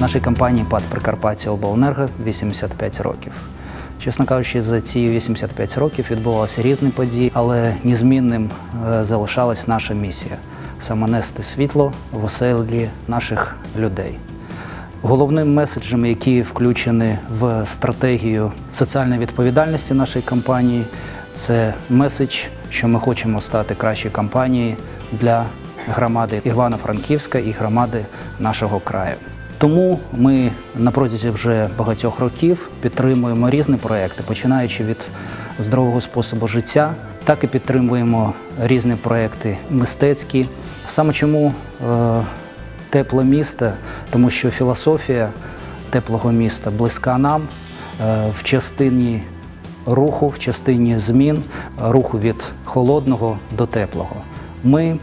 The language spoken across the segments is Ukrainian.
Нашій компанії ПАД Прикарпаття Обленерго 85 років. Чесно кажучи, за ці 85 років відбувалися різні події, але незмінним е, залишалась наша місія саме нести світло в оселі наших людей. Головним меседжем, які включені в стратегію соціальної відповідальності нашої компанії, це меседж, що ми хочемо стати кращою компанією для громади Івано-Франківська і громади нашого краю. Тому ми на протязі вже багатьох років підтримуємо різні проекти, починаючи від здорового способу життя, так і підтримуємо різні проекти мистецькі. Саме чому е, тепле місто, тому що філософія теплого міста близька нам е, в частині руху, в частині змін, руху від холодного до теплого. Ми,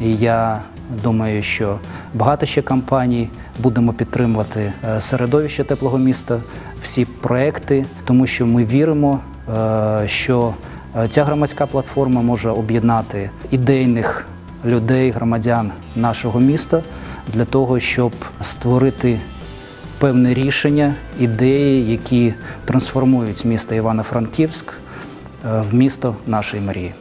і я думаю, що багато ще компаній будемо підтримувати е, середовище теплого міста, всі проекти, тому що ми віримо, е, що е, ця громадська платформа може об'єднати ідейних людей, громадян нашого міста для того, щоб створити певне рішення, ідеї, які трансформують місто Івано-Франківськ в місто нашої мрії.